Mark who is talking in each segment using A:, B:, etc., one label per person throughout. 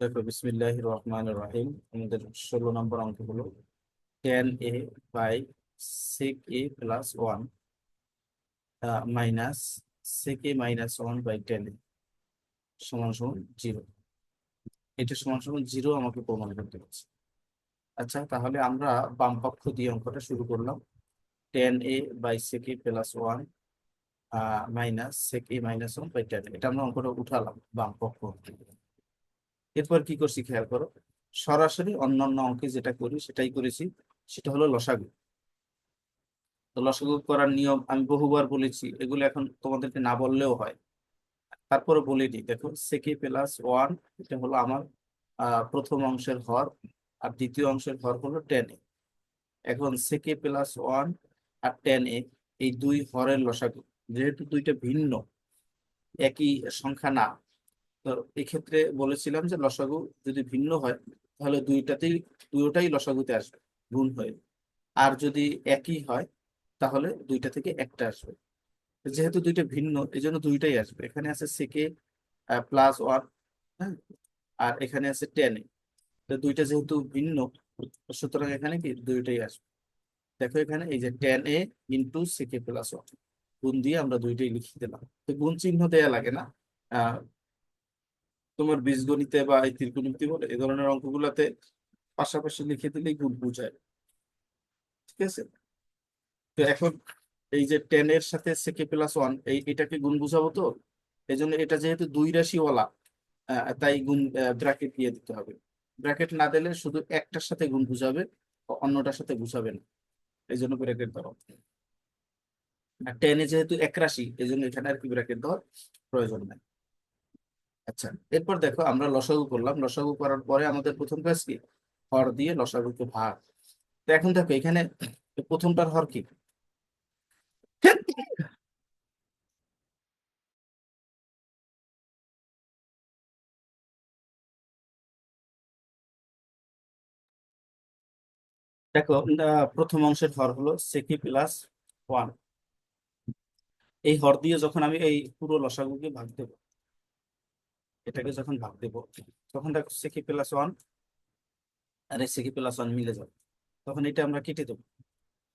A: দেখো বিসমিল্লাহ রহমান রহিম। আমাদের ষোলো নম্বর অঙ্ক হলো tan A by sec A plus one minus sec A minus one by tan A সমান সমান জিরো এটা সমান সমান জিরো আমাকে প্রমাণ করতে হচ্ছে আচ্ছা তাহলে আমরা বাম পক্ষ দিয়ে অঙ্কটা শুরু করলাম। Tan A by sec A plus one minus sec A minus one by tan এটা আমরা অঙ্কটা উঠালাম বাম পক্ষ। এরপর কি করছি খেয়াল করো? সরাসরি অন্যান্য অঙ্কে যেটা করি, সেটাই করেছি, সেটা হলো লসাগু। তো লসাগু করার নিয়ম আমি বহুবার বলেছি, এগুলো এখন তোমাদেরকে না বললেও হয়। তারপরে বলে দিই, দেখো, সেকে প্লাস ওয়ান, এটা হলো আমার প্রথম অংশের হর, আর দ্বিতীয় অংশের হর হলো টেন এ। এখন সেকে প্লাস ওয়ান আর টেন এ, এই দুই হরের লসাগু। যেহেতু দুইটা ভিন্ন, একই সংখ্যা না এক্ষেত্রে বলেছিলাম যে লসাগু যদি ভিন্ন হয়, তাহলে দুইটাতেই দুটোটাই লসাগুতে আসবে, গুণ হয়ে। আর যদি একই হয়, তাহলে দুইটা থেকে একটা আসবে। যেহেতু দুইটা ভিন্ন এই জন্য দুইটাই আসবে। এখানে আছে সেকে প্লাস ওয়ান হ্যাঁ? আর এখানে আছে টেন দুইটা যেহেতু ভিন্ন, সুতরাং এখানে কি দুইটাই আসবে। দেখো এখানে এই যে tan A into sec A plus one গুণ দিয়ে আমরা দুইটাই লিখে দিলাম। তো গুণ চিহ্ন দেয়া লাগে না। তোমার বীজগণিতে বা এই ত্রিকোণমিতি বলে এই ধরনের অঙ্কগুলোতে পাশাপাশি লিখে দিলেই গুণ বুঝায়। ঠিক আছে? তো এখন এই যে টেন এর সাথে সেকে প্লাস ওয়ান এই এটাকে গুণ বুঝাবো তো? এই জন্য এটা যেহেতু দুই রাশিওয়ালা তাই গুণ ব্র্যাকেট দিয়ে দিতে হবে। ব্র্যাকেট না দিলে শুধু একটার সাথে গুণ বুঝাবে, অন্যটার সাথে বুঝাবে না। এই জন্য ব্র্যাকেট ধরো। আর টেনে যেহেতু এক রাশি এই জন্য এখানে আর কি ব্র্যাকেট দেওয়ার প্রয়োজন নাই। আচ্ছা এরপর দেখো আমরা লসাগু করলাম। লসাগু করার পরে আমাদের প্রথম কাজ কি? হর দিয়ে লসাগুকে ভাগ। তো এখন দেখো এখানে প্রথমটার হর কি? দেখো প্রথম অংশের হর হলো সেকি প্লাস ওয়ান। এই হর দিয়ে যখন আমি এই পুরো লসাগুকে ভাগ দেবো এটাকে যখন ভাগ দেবো, তখন দেখো সেকি প্লাস ওয়ান আর এই সেকি প্লাস ওয়ান মিলে যাবে। তখন এটা আমরা কেটে দেবো।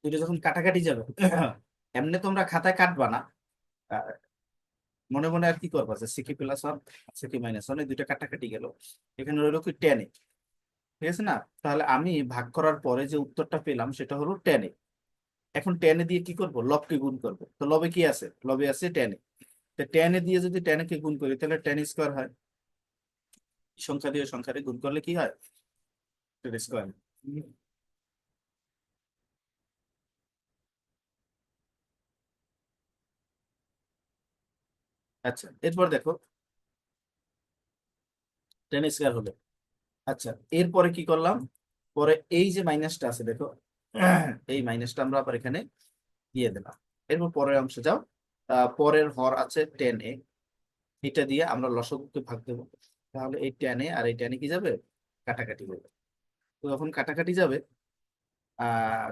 A: দুটো যখন কাটাকাটি যাবে, এমনি তোমরা খাতায় কাটবা না। মনে মনে আর কি করবা যে sec A plus one sec A minus one এই দুইটা কাটাকাটি গেল। এখানে রইল কি টেনে ঠিক আছে না? তাহলে আমি ভাগ করার পরে যে উত্তরটা পেলাম, সেটা হলো টেনে এখন টেনে দিয়ে কি করব? লবকে গুণ করব। তো লবে কি আছে? লবে আছে টেনে তো টেনে দিয়ে যদি টেনে কে গুণ করি, তাহলে টেন স্কোয়ার হয়। সংখ্যা দিয়ে সংখ্যা দিয়ে গুণ করলে কি হয়? আচ্ছা এরপর দেখো। টেন স্কোয়ার হলো। আচ্ছা এরপরে কি করলাম? পরে এই যে মাইনাসটা আছে, দেখো। এই মাইনাসটা আমরা আবার এখানে দিয়ে দিলাম। এরপর পরের অংশে যাও। পরের হর আছে টেন এ এটা দিয়ে আমরা লসগুকে ভাগ দেবো। তাহলে এই এ আর এই টেনে কি যাবে? কাটাকাটি হবে। তো যখন কাটাকাটি যাবে।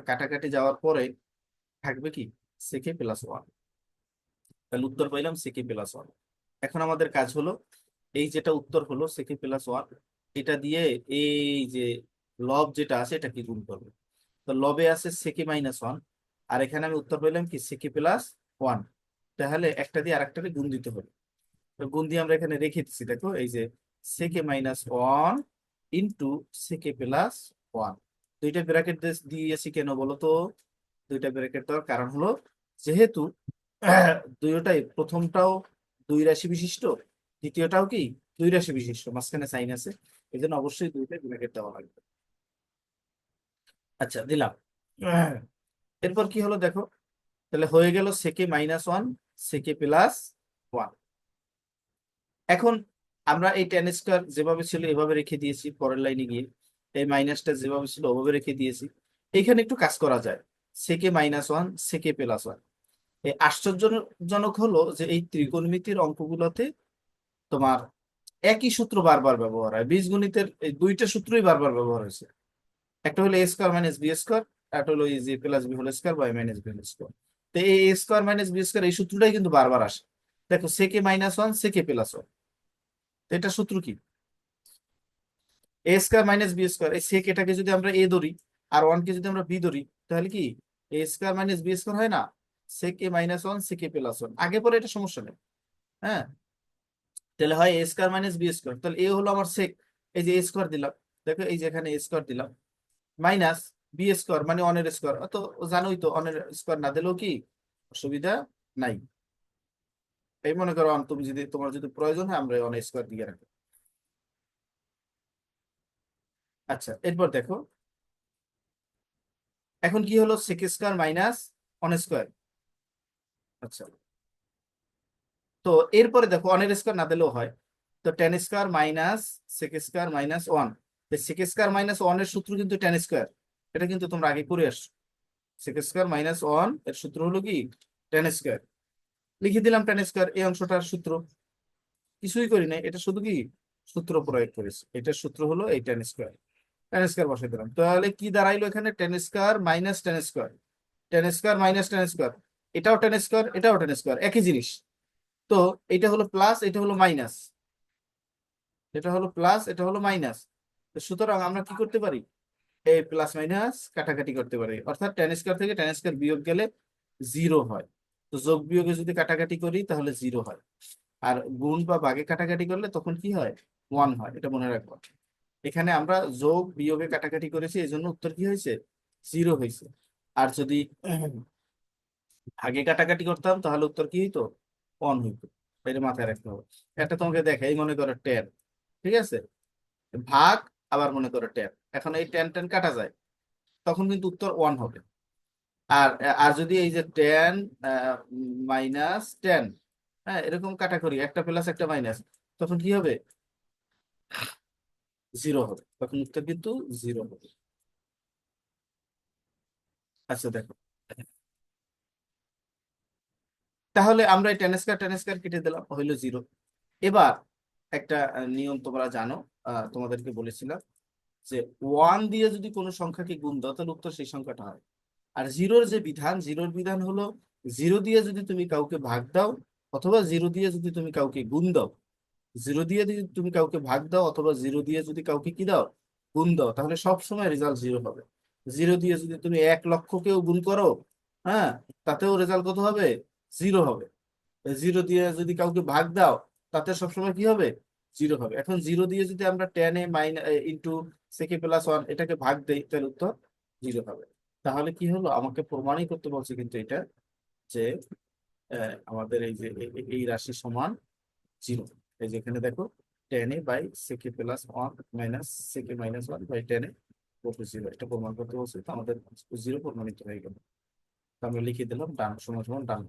A: কাটাকাটি যাওয়ার পরে থাকবে কি? সেকে প্লাস ওয়ান তাহলে উত্তর পাইলাম সেকে প্লাস ওয়ান এখন আমাদের কাজ হলো, এই যেটা উত্তর হলো সেকে প্লাস ওয়ান এটা দিয়ে এই যে লব যেটা আছে এটা কি গুণ করবে। তো লবে আছে সেকে মাইনাস ওয়ান আর এখানে আমি উত্তর পেলাম কি? সেকে প্লাস ওয়ান তাহলে একটা দিয়ে আরেকটাকে গুণ দিতে হবে। তো গুণ দিয়ে আমরা এখানে রেখে দিচ্ছি, দেখো, এই যে sec A minus one into sec A plus one দুইটা ব্র্যাকেট দিয়েছি কেন বলো তো। দুইটা ব্র্যাকেট দেওয়ার কারণ হলো, যেহেতু দুইটাই প্রথমটাও দুই রাশি বিশিষ্ট, দ্বিতীয়টাও কি দুই রাশি বিশিষ্ট, মাঝখানে সাইন আছে এই জন্য অবশ্যই দুইটা ব্র্যাকেট দেওয়া লাগবে। আচ্ছা দিলাম। এরপর কি হলো দেখো, তাহলে হয়ে গেল sec A minus one sec A plus one এখন আমরা এই টেন স্কোয়ার যেভাবে ছিল এভাবে রেখে দিয়েছি পরের লাইনে গিয়ে। এই মাইনাসটা যেভাবে ছিল ওভাবে রেখে দিয়েছি। এখানে একটু কাজ করা যায়। Sec A minus one sec A plus one এই আশ্চর্যজনক হলো যে এই ত্রিকোণমিতির অঙ্কগুলোতে তোমার একই সূত্র বারবার ব্যবহার হয়। বীজগণিতের এই দুইটা সূত্রই বারবার ব্যবহার হয়েছে। একটা হলো A square minus B square একটা হলো এই যে plus B whole square by minus B whole square তো এই A square minus B square এই সূত্রটাই কিন্তু বারবার আসে। দেখো sec A minus one sec A plus one এটা সূত্র কি? A square minus B square এই সেক এটাকে যদি আমরা এ ধরি আর ওয়ান কে যদি আমরা বি ধরি, তাহলে কি? A square minus B square হয় না? Sec A minus one sec A plus one আগে পরে এটা সমস্যা নেই। হ্যাঁ? তাহলে হয় A square minus B square তাহলে এ হলো আমার সেক এই যে এ স্কোয়ার দিলাম। দেখো এই যে এখানে এ স্কোয়ার দিলাম। মাইনাস বি স্কোয়ার মানে অনের স্কোয়ার তো জানোই তো অনের স্কোয়ার না দিলেও কি? অসুবিধা নাই। এই মনে করো তুমি যদি, তোমার যদি প্রয়োজন হয়, আমরা অন স্কোয়ার দিয়ে রাখব। আচ্ছা এরপর দেখো। এখন কি হলো? Sec square minus one square আচ্ছা। তো এরপরে দেখো অনের স্কোয়ার না দিলেও হয়। তো tan square minus sec square minus one sec square minus ওয়ানের সূত্র কিন্তু টেন স্কোয়ার এটা কিন্তু তোমরা আগে করে আসছো। সেক স্কোয়ার মাইনাস ওয়ানের সূত্র হলো কি? টেন স্কোয়ার লিখে দিলাম টেন স্কোয়ার এই অংশটার সূত্র। কিছুই করি নাই, এটা শুধু কি? সূত্র প্রয়োগ করেছি। এটার সূত্র হলো এই টেন স্কোয়ার টেন স্কোয়ার বসাই দিলাম। তাহলে কি দাঁড়াইলো এখানে? Tan square minus tan square tan square minus tan square এটাও টেন স্কোয়ার এটাও টেন স্কোয়ার একই জিনিস। তো এটা হলো প্লাস এটা হলো মাইনাস এটা হলো প্লাস এটা হলো মাইনাস সুতরাং আমরা কি করতে পারি? এই প্লাস মাইনাস কাটাকাটি করতে পারি। অর্থাৎ টেন স্কোয়ার থেকে টেন স্কোয়ার বিয়োগ গেলে জিরো হয়। তো যোগ বিয়োগে যদি কাটাকাটি করি তাহলে জিরো হয়। আর গুণ বা ভাগে কাটাকাটি করলে তখন কি হয়? ওয়ান হয়, এটা মনে রাখব। এখানে আমরা যোগ বিয়োগে কাটাকাটি করেছি এই জন্য উত্তর কি হয়েছে? জিরো হয়েছে। আর যদি ভাগে কাটাকাটি করতাম, তাহলে উত্তর কি হইতো? ওয়ান হইতো। এটা মাথায় রাখতে হবে। একটা তোমাকে দেখে, এই মনে করো টেন ঠিক আছে? ভাগ আবার মনে করো টেন এখন এই টেন টেন কাটা যায়, তখন কিন্তু উত্তর ওয়ান হবে। আর আর যদি এই যে টেন মাইনাস টেন হ্যাঁ এরকম কাটা করি একটা প্লাস একটা মাইনাস তখন কি হবে? জিরো হবে। তখন উত্তর কিন্তু জিরো হবে। আচ্ছা দেখো। তাহলে আমরা এই টেন স্কয়ার টেন স্কয়ার কেটে দিলাম, হইল জিরো এবার একটা নিয়ম তোমরা জানো তোমাদেরকে বলেছিলাম যে ওয়ান দিয়ে যদি কোনো সংখ্যাকে গুণ দাও, তাহলে উত্তর সেই সংখ্যাটা হয়। আর জিরোর যে বিধান, জিরোর বিধান হলো জিরো দিয়ে যদি তুমি কাউকে ভাগ দাও অথবা জিরো দিয়ে যদি তুমি কাউকে গুণ দাও। জিরো দিয়ে যদি তুমি কাউকে ভাগ দাও অথবা জিরো দিয়ে যদি কাউকে কি দাও? গুণ দাও। তাহলে সব সময় রেজাল্ট জিরো হবে। জিরো দিয়ে যদি তুমি এক লক্ষকেও গুণ করো হ্যাঁ তাতেও রেজাল্ট কত হবে? জিরো হবে। জিরো দিয়ে যদি কাউকে ভাগ দাও, তাতে সবসময় কি হবে? জিরো হবে। এখন জিরো দিয়ে যদি আমরা tan A minus into sec A plus one এটাকে ভাগ দেই, তাহলে উত্তর জিরো হবে। তাহলে কি হলো? আমাকে প্রমাণই করতে বলছে কিন্তু এটা যে আমাদের এই যে, এই রাশি সমান জিরো। এই যে এখানে দেখো tan A by sec A plus one minus sec A minus one by tan A zero এটা প্রমাণ করতে বলছে, তো আমাদের জিরো প্রমাণিত হয়ে গেল। আমরা লিখে দিলাম ডান, সমান সমান ডান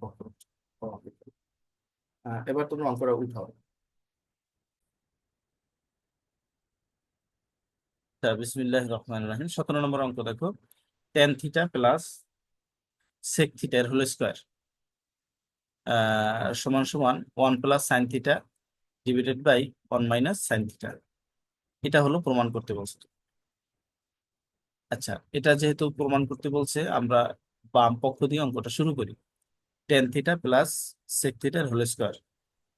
A: এবার তোমরা অঙ্কটা উঠাও। বিসমিল্লাহ রহমান রাহিম। সতেরো নম্বর অঙ্ক দেখো। Tan theta plus sec theta এর হোল স্কোয়ার সমান সমান one plus sine theta divided by one minus sine theta এটা হলো প্রমাণ করতে বলছে। আচ্ছা এটা যেহেতু প্রমাণ করতে বলছে, আমরা বাম পক্ষ দিয়ে অঙ্কটা শুরু করি। টেন থিটা প্লাস সেক থিটার হোল স্কোয়ার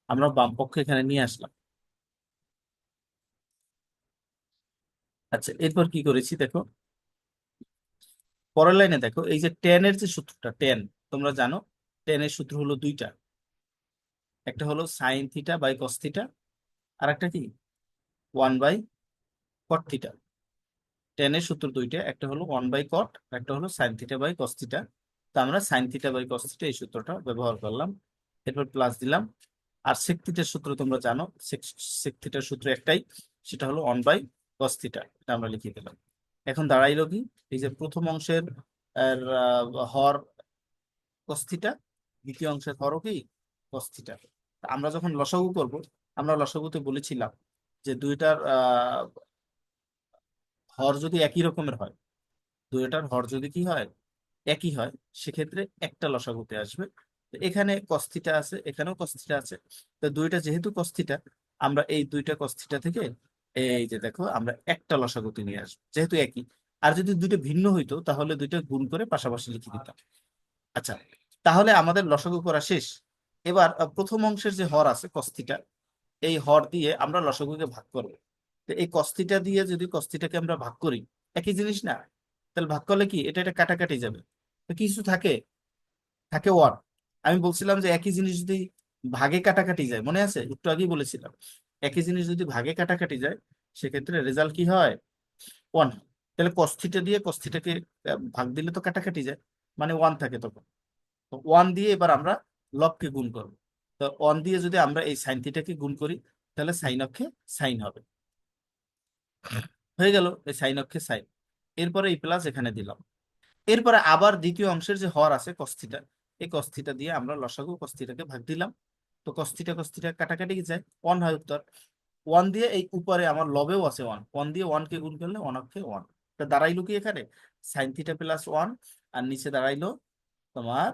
A: আমরা বাম পক্ষ এখানে নিয়ে আসলাম। আচ্ছা এরপর কি করেছি দেখো? পরের লাইনে দেখো, এই যে টেন এর যে সূত্রটা টেন তোমরা জানো টেন এর সূত্র হলো দুইটা। একটা হলো sine theta by cos theta আর একটা কি? One by cot theta tan এর সূত্র দুইটা, একটা হলো ওয়ান বাই কট একটা হলো sine theta by cos theta তো আমরা sine theta by cos theta এই সূত্রটা ব্যবহার করলাম, এরপর প্লাস দিলাম। আর সেক থিটার সূত্র তোমরা জানো সেক থিটার সূত্র একটাই, সেটা হলো ওয়ান বাই কস থিটা এটা আমরা লিখে দিলাম। এখন দাঁড়াইলো কি? এই যে প্রথম অংশের হর কস থিটা দ্বিতীয় অংশের হরও কি? কস থিটা তা আমরা যখন লসাগু করব আমরা লসাগুতে বলেছিলাম যে দুইটার হর যদি একই রকমের হয় দুইটার হর যদি কি হয়? একই হয় সেক্ষেত্রে একটা লসাগুতে আসবে। তো এখানে কস্থিটা আছে এখানেও কস্থিটা আছে। তো দুইটা যেহেতু কস্থিটা আমরা এই দুইটা কস্থিটা থেকে এই যে দেখো, আমরা একটা লসাগুতে নিয়ে আসব। যেহেতু একই, আর যদি দুইটা ভিন্ন হইতো, তাহলে দুইটা গুণ করে পাশাপাশি লিখে দিতাম। আচ্ছা তাহলে আমাদের লসাগু করা শেষ। এবার প্রথম অংশের যে হর আছে কস্থিটা এই হর দিয়ে আমরা লসাগুকে ভাগ করব। তো এই কস্তিটা দিয়ে যদি কস্তিটাকে আমরা ভাগ করি, একই জিনিস না? তাহলে ভাগ করলে কি? এটা এটা কাটাকাটি যাবে। তো কিছু থাকে থাকে ওয়ান আমি বলছিলাম যে একই জিনিস যদি ভাগে কাটাকাটি যায়, মনে আছে? একটু আগেই বলেছিলাম। একই জিনিস যদি ভাগে কাটাকাটি যায়, সেক্ষেত্রে রেজাল্ট কি হয়? ওয়ান তাহলে কস্থিটা দিয়ে কস্থিটাকে ভাগ দিলে তো কাটাকাটি যায়। মানে ওয়ান থাকে তখন। তো ওয়ান দিয়ে এবার আমরা লবকে গুণ করব। তো ওয়ান দিয়ে যদি আমরা এই সাইন থিটাকে গুণ করি, তাহলে সাইন অক্ষে সাইন হবে। হয়ে গেল এই সাইন অক্ষে সাইন এরপরে এই প্লাস এখানে দিলাম। এরপরে আবার দ্বিতীয় অংশের যে হর আছে কস্থিটা এই কস্থিটা দিয়ে আমরা লসাগু কস্থিটাকে ভাগ দিলাম। তো কস্থিটা কস্থিটা কাটাকাটি যায়? ওয়ান হয় উত্তর। ওয়ান দিয়ে এই উপরে আমার লবেও আছে ওয়ান ওয়ান দিয়ে ওয়ান কে গুণ করলে ওয়ান অক্ষে ওয়ান তা দাঁড়াইলো কি এখানে? সাইন থিটা প্লাস ওয়ান আর নিচে দাঁড়াইলো তোমার,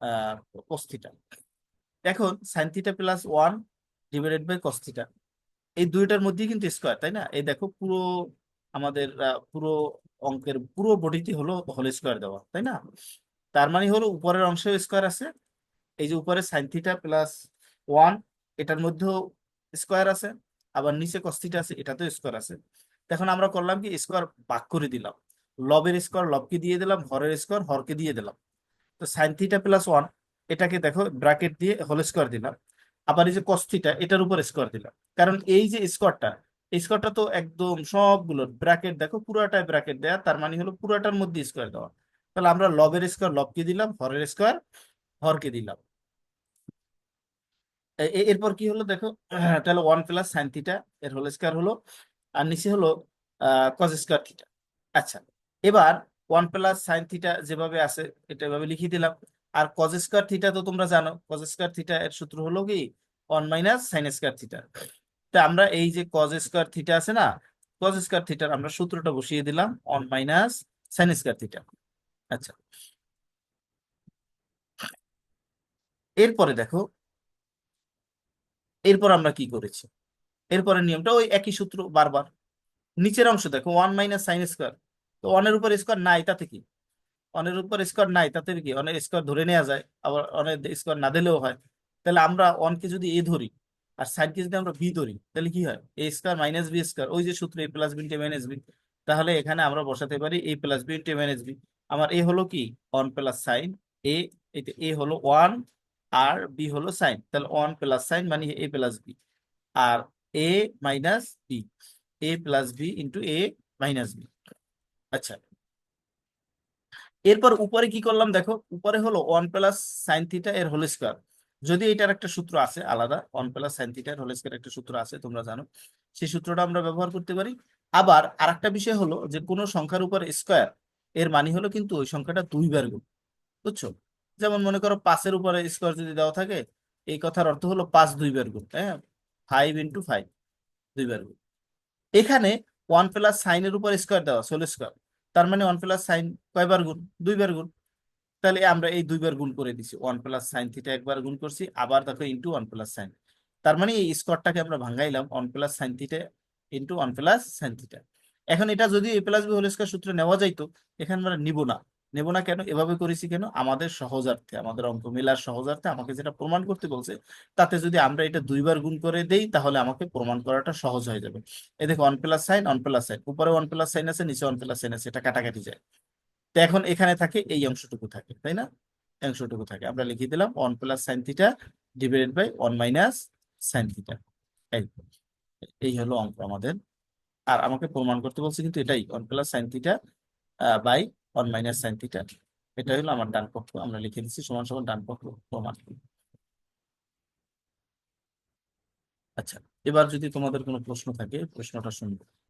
A: আহ কস্থিটা এখন sine theta plus one divided by cos theta এই দুইটার মধ্যেই কিন্তু স্কোয়ার তাই না? এই দেখো পুরো আমাদের পুরো অঙ্কের পুরো বডিটি হলো, হোল স্কোয়ার দেওয়া, তাই না? তার মানে হলো উপরের অংশেও স্কোয়ার আছে এই যে উপরে সাইন থিটা প্লাস ওয়ান এটার মধ্যেও স্কোয়ার আছে, আবার নিচে কস্তিটা আছে, এটাতেও স্কোয়ার আছে। তো এখন আমরা করলাম কি স্কোয়ার ভাগ করে দিলাম। লবের স্কোয়ার লবকে দিয়ে দিলাম, হরের স্কোয়ার হরকে দিয়ে দিলাম। তো সাইন থিটা প্লাস ওয়ান এটাকে দেখো ব্র্যাকেট দিয়ে হোল স্কোয়ার দিলাম। আবার এই যে কস্থিটা এটার উপর স্কোয়ার দিলাম। কারণ এই যে স্কোয়ারটা এই স্কোয়ারটা তো একদম সবগুলো ব্র্যাকেট দেখো পুরাটায় ব্র্যাকেট দেয়া, তার মানে হলো পুরাটার মধ্যে স্কোয়ার দেওয়া। তাহলে আমরা লবের স্কোয়ার লবকে দিলাম, হরের স্কোয়ার হরকে দিলাম। এরপর কি হলো দেখো? তাহলে ওয়ান প্লাস সাইন থিটা এর হোল স্কোয়ার হলো, আর নিচে হলো কজ স্কোয়ার থিটা আচ্ছা এবার ওয়ান প্লাস সাইন থিটা যেভাবে আছে, এটা এভাবে লিখে দিলাম। আর কজ স্কোয়ার থিটা তো তোমরা জানো কজ স্কোয়ার থিটা এর সূত্র হলো কি? One minus sine square theta তা আমরা এই যে কজ স্কোয়ার থিটা আছে না কজ স্কোয়ার থিটার আমরা সূত্রটা বসিয়ে দিলাম one minus sine square theta আচ্ছা। এরপরে দেখো এরপর আমরা কি করেছি? এরপরের নিয়মটা ওই একই সূত্র বারবার। নিচের অংশ দেখো ওয়ান মাইনাস সাইন স্কোয়ার তো ওয়ানের উপর স্কোয়ার নাই, তাতে কি? ওয়ানের উপর স্কোয়ার নাই, তাতে কি? অনেক স্কোয়ার ধরে নেওয়া যায়, আবার অনেক স্কোয়ার না দিলেও হয়। তাহলে আমরা ওয়ানকে যদি এ ধরি, আর সাইনকে যদি আমরা বি ধরি, তাহলে কি হয়? A square minus B square ওই যে সূত্র A plus B into minus B তাহলে এখানে আমরা বসাতে পারি A plus B into minus B আমার এ হলো কি? One plus sine A A হলো ওয়ান আর বি হলো সাইন তাহলে ওয়ান প্লাস সাইন মানে A plus B R A minus B A plus B into A minus B আচ্ছা। এরপর উপরে কি করলাম দেখো, উপরে হলো ওয়ান প্লাস সাইন থিটা এর হোল স্কোয়ার যদি এটার একটা সূত্র আছে আলাদা ওয়ান প্লাস সাইন থিটা এর হোল স্কোয়ার একটা সূত্র আছে, তোমরা জানো, সেই সূত্রটা আমরা ব্যবহার করতে পারি। আবার আরেকটা বিষয় হলো যে কোনো সংখ্যার উপর স্কোয়ার এর মানে হলো কিন্তু ওই সংখ্যাটা দুইবার গুণ, বুঝছ? যেমন মনে করো পাঁচের উপরে স্কোয়ার যদি দেওয়া থাকে, এই কথার অর্থ হলো পাঁচ দুইবার গুণ হ্যাঁ? ফাইভ ইন্টু ফাইভ দুইবার গুণ এখানে ওয়ান প্লাস সাইনের উপর স্কোয়ার দেওয়া ষোলো স্কোয়ার তার মানে ওয়ান প্লাস সাইন কয়বার গুণ? দুইবার গুণ। তাহলে আমরা এই দুইবার গুণ করে দিছি। ওয়ান প্লাস সাইন থিটা একবার গুণ করছি, আবার দেখো ইন্টু ওয়ান প্লাস সাইন তার মানে এই স্কোয়ারটাকে আমরা ভাঙাইলাম one plus sine theta into one plus sine theta এখন এটা যদি A plus B whole square সূত্রে নেওয়া যাইতো, এখানে আমরা নিব না। নেব না কেন? এভাবে করেছি কেন? আমাদের সহজার্থে, আমাদের অঙ্ক মেলার সহজার্থে আমাকে যেটা প্রমাণ করতে বলছে, তাতে যদি আমরা এটা দুইবার গুণ করে দেই, তাহলে আমাকে প্রমাণ করাটা সহজ হয়ে যাবে। এই দেখো one plus sine one plus sine উপরে ওয়ান প্লাস সাইন আছে, নিচে ওয়ান প্লাস সাইন আছে, এটা কাটাকাটি যায়। তো এখন এখানে থাকে, এই অংশটুকু থাকে, তাই না? অংশটুকু থাকে। আমরা লিখে দিলাম one plus sine theta divided by one minus sine theta এই এই হলো অঙ্ক আমাদের। আর আমাকে প্রমাণ করতে বলছে কিন্তু এটাই one plus sine theta by one minus sine theta এটা হলো আমার ডান পক্ষ, আমরা লিখে দিচ্ছি সমান সমান ডান পক্ষ প্রমাণ আচ্ছা এবার যদি তোমাদের কোনো প্রশ্ন থাকে, প্রশ্নটা শুনব।